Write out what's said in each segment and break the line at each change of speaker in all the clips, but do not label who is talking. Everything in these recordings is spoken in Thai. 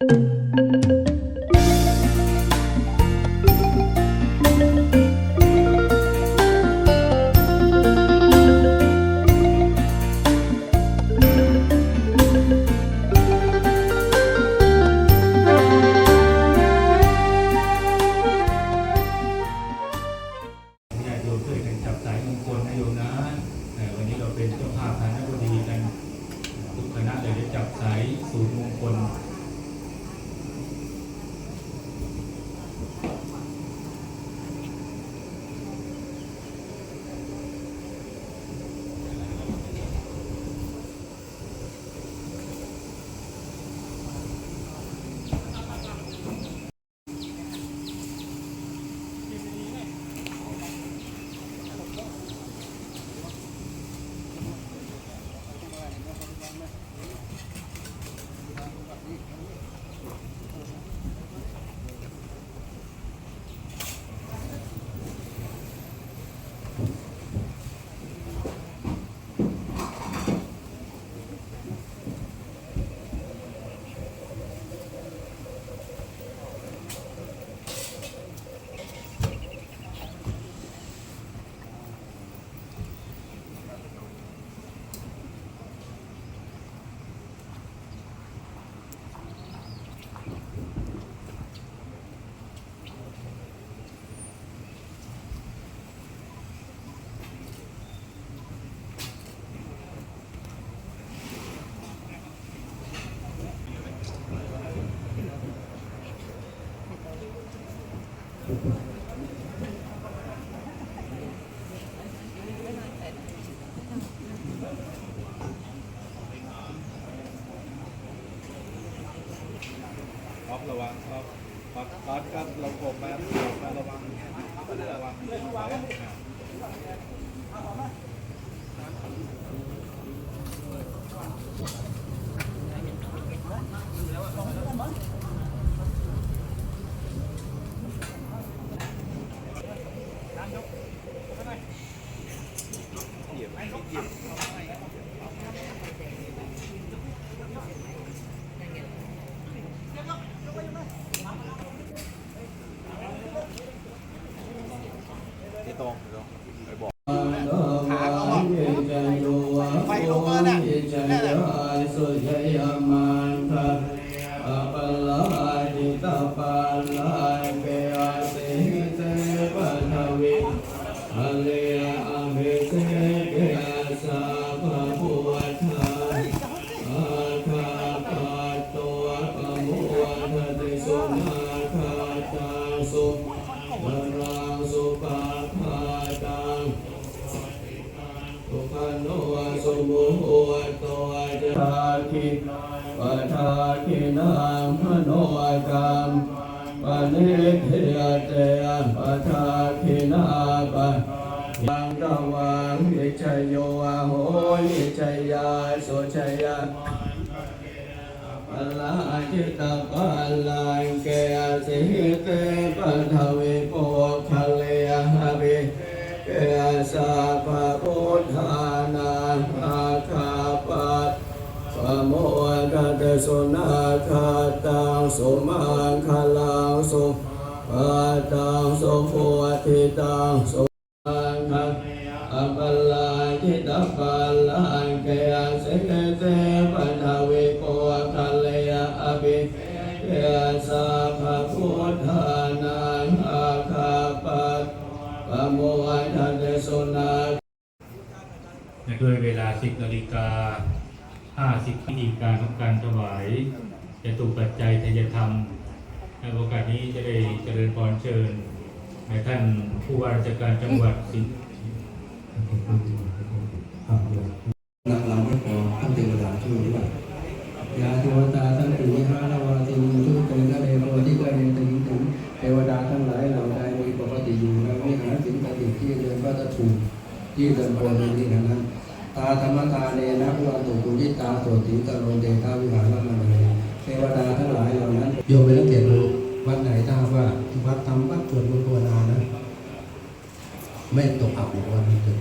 เอ่วันนี้เราเป็นเจ้าภาพทางนักบุรีกันทุกคณะเลยได้จับสายสูตรมงคล
ท็อประวังท็อปท็อปท็อปครับเราโกบมามาระวังระวังอ่าที่ตรงตรงไปบอก
ขาเขาบอกไฟลงมาน่ะนั่นแหละ
สุยยมันทะอปลาจิ ตาปาลาเกอาสิเตปะทวิ อเลอภิเสกอาสาภะทาคินาคาตาสุวรังสุปะทาคินามโนกรรมปะนิเทเตปะทาคินาปะยังตวังวิชยโยโหวิชยยาสุชัยาปัลลาจิตปัลลังเกสิเตปัทวิ มังคลังสุปะตังสุภูติตังสุมังคอัปปลาจิตตปัลลังเกอสิเตปันทวิโปคะเลหะวิเกสาภะพุทธานาอาคาปัตปะโมกัตสุนา
ด้วยเวลา 10นาฬิกา50พิธีการของการถวาย จตุปัจจัยทายธรรมในโอกาสนี้จะได้เจริญพรเชิญในท่านผู้ว่าราชการจังหวัดสิงห์
หลังเราไม่พอท่านเทวดาช่วยด้วยยาเทวตาทั้งปีห้าละวาติมุทุเตนะเดโมที่เกเรติถึงเทวดาทั้งหลายเหล่าใดมีปกติอยู่ในวิหารสิงปฏิที่เดินพระตะถูที่เดินโพธิที่นั้น ตาธรรมตาเนนะพุทธตุกุจิตาโสติตโรเดทาวิหารละมันเลยเท วดาทั้งหลายเหล่านั้น โยมไปสังเกตดูวัดไหนถ้าว่าวัดทำวัดสวดมนต์ภาวนานะไม่ตกอับอีกวันนึงจะ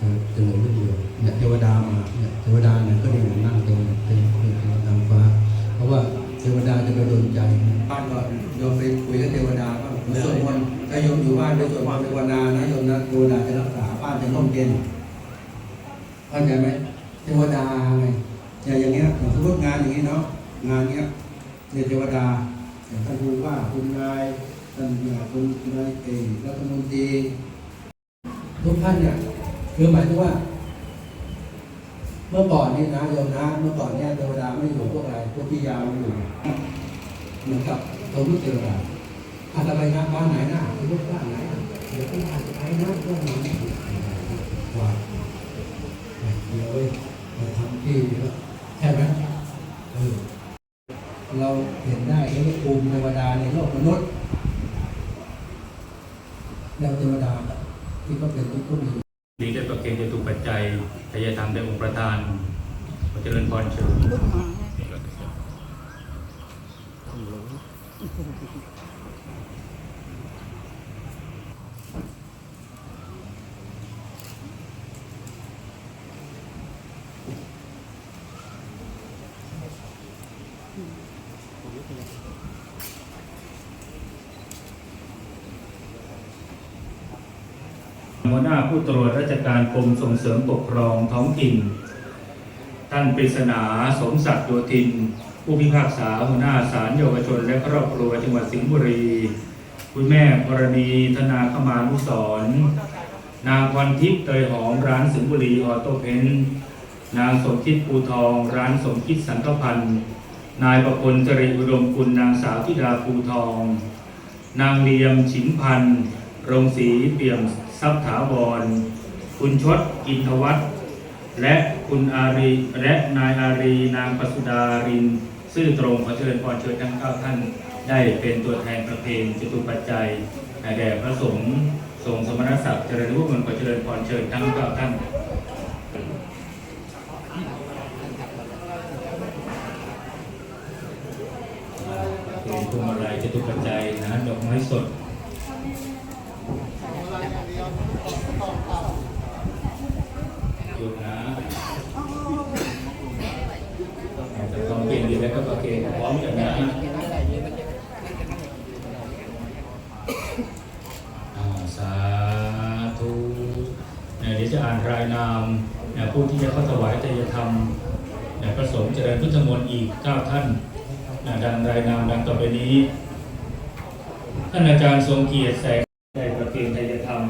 จะจะเหลือไม่เดียวเนี่ยเทวดามาเนี่ยเทวดาเนี่ยก็ได้นั่งเต็มเต็มเต็มทางฟ้า เพราะว่าเทวดาจะไปโดนใจบ้านก็โยมไปคุยกับเทวดาก็ไปสวดมนต์ถ้าโยมอยู่บ้านไปสวดมนต์ภาวนานะโยมนะเทวดาจะรักษาบ้านจะร่มเย็นเข้าใจไหมเทวดาไงอย่างอย่างเงี้ยสมมติงานอย่างนี้เนาะ งานเนี้ยเนเทวดาอย่างท่านผู้ว่าคุณนายท่านเนี่ยคุณนายเอกรัฐมนตรีทุกท่านเนี่ยคือหมายถึงว่า เมื่อก่อนนี่นะโยมนะเมื่อก่อนเนี่ยเทวดาไม่อยู่พวกอะไรพวกพี่ยาวไม่อยู่เหมือนกับสมมติเทวดาอาจจะไปนะบ้านไหนนะสมมติบ้านไหนเดี๋ยวพี่อาจจะไปนะพวกนี้ว่าเดี๋ยวไปทำที่ใช่ไหมเออเราเห็นได้เห็นภูมิเทวดาในโลกมนุษย์แล้วเทวดาที่เขาเป็นทุกข์ก็มี
นี้ได้ประเคนจตุปัจจัยทาย ธรรมองค์ประธานขอเจริญพรเชิญหัวหน้าผู้ตรวจราชการกรมส่งเสริมปกครองท้องถิ่น ท่านปริศนาสมศักดิ์โยธิน ผู้พิพากษาหัวหน้าศาลเยาวชน และครอบครัวจังหวัดสิงห์บุรี คุณแม่กรณีธนาคมานุสรนางวันทิพย์เตยหอมร้านสิงห์บุรีออโตเพนนางสมคิดปูทอง ร้านสมคิดสังกพันธ์นายประพลจริอุดมคุณนางสาวธิดาปูทอง นางเลียมฉิมพันธ์โรงสีเปี่ยมทรัพย์ถาวร คุณชดกินทวัฒน์ และคุณอารีและนายอารีนางปสุดาริน ซื่อตรงขอเชิญพรเชิญทั้งเก้าท่านได้เป็นตัวแทนประเพณจตุปัจจัยแด่พระสงฆ์ทรงสมณศักดิ์เจริญรุ่งเรืองขอเจริญพรเชิญทั้งเก้าท่านเป็นพวงมาลัยจตุปัจจัยนะดอกไม้สด สาธุเดี๋ยวจะอ่านรายนามผู้ที่จะเข้าถวายทายธรรมประสงค์เจริญพุทธมนต์อีกเก้าท่านดังรายนามดังต่อไปนี้ ท่านอาจารย์ทรงเกียรติแสงได้ประเคนทายธรรม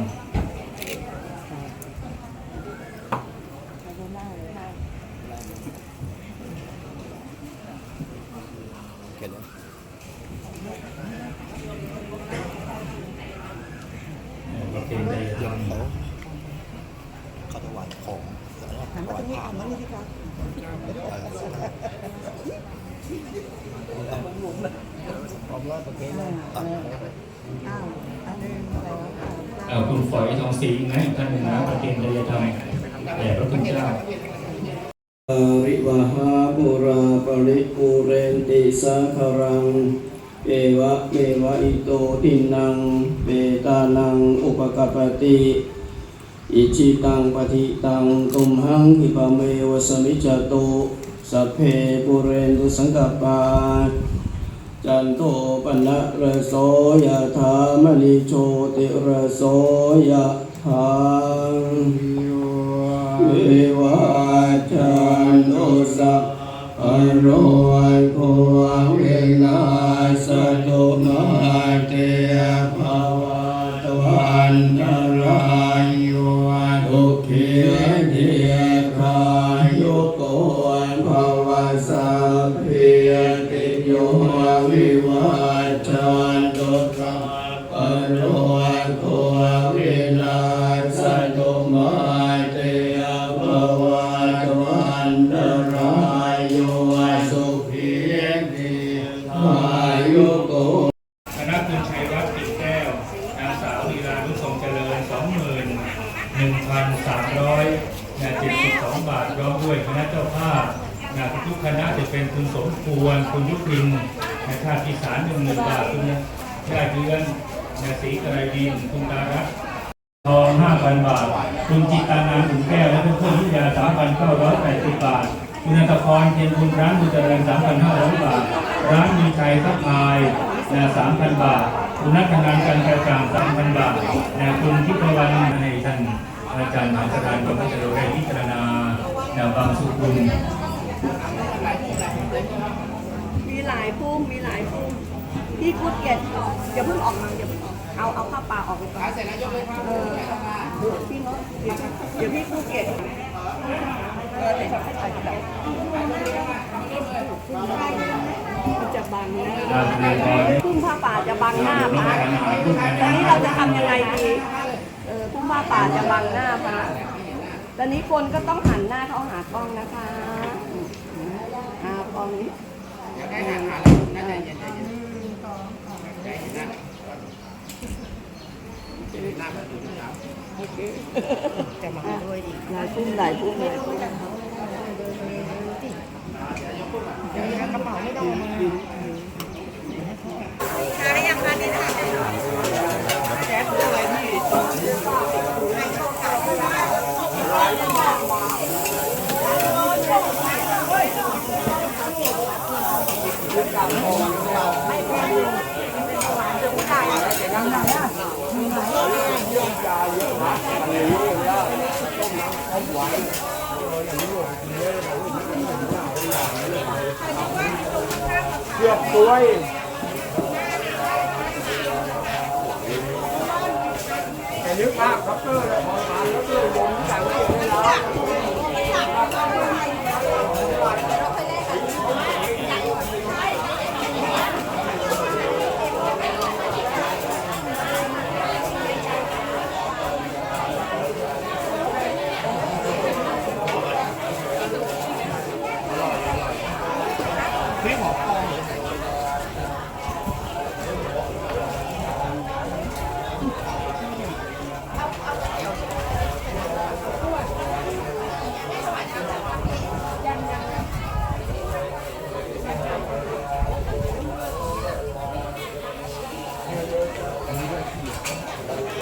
ประเพณีทำ
เขาถวายของแล้วก็ถวายผ้า
เอ่อ คุณฝอยทองศรีนะอีกท่านหนึ่งนะประเพณีทำแด่พระคุณเจ้า
อริวหาปุราปริปุเรนติสาคารัง เอวะเมวะอิโตทินังเปตานังอุปกปติอิจิตังปฏิตังตุมหังคิปะเมวสมิจจตุสัพเพปุเรนตุสังกปา จันโทปนะระโสยถามณิโชติระโสยถาวิวัจจันโนสัพพะโรโควินาสตุมาเตภวะตวันตรายโยทุกขีเด เป็
นคุณสมควรคุณยุพินนะชาติสานหนึ่งหมื่นบาทคุณชาติเดือนนะศรีกระไรดินคุณดารัตน์ทองห้าพันบาท คุณจิตตานันท์อุ่นแก้วและเพื่อนๆวิทยาสามพันเก้าร้อยแปดสิบบาท คุณนันทพรเทียนคุณร้านคุณเจริญสามพันห้าร้อยบาท ร้านมีชัยซัพพายนะสามพันบาท คุณนัทงานการกระจ่างสามพันบาทนะคุณทิพวรรณให้ท่านอาจารย์มหาสถานกรมราชได้พิจารณาแนวบางสุขุล
มีหลาย พุ่มมีหลายพุ่มพี่พูดเก็ตอย่าเพิ่งออกมาอย่าเพิ่งออกเอาเอาข้าวปลาออกไปก่อนเสร็จแล้วยกเลยครับเออพี่เนาะเดี๋ยวพี่พูดเก็ตเออเดี๋ยวให้ถ่ายแบบจะบังหน้า
พุ่
มผ้าป่าจะบังหน้าพระตอนนี้เราจะทำยังไงดีเออพุ่มผ้าป่าจะบังหน้าพระตอนนี้คนก็ต้องหันหน้าเข้าหากล้องนะคะอ่ากล้องนี้ จะมาด้วยอีกหลายพุ่มหลายพุ่มหลายพุ่ม ด้วย แต่นึกภาพครับเตอร์ Thank you.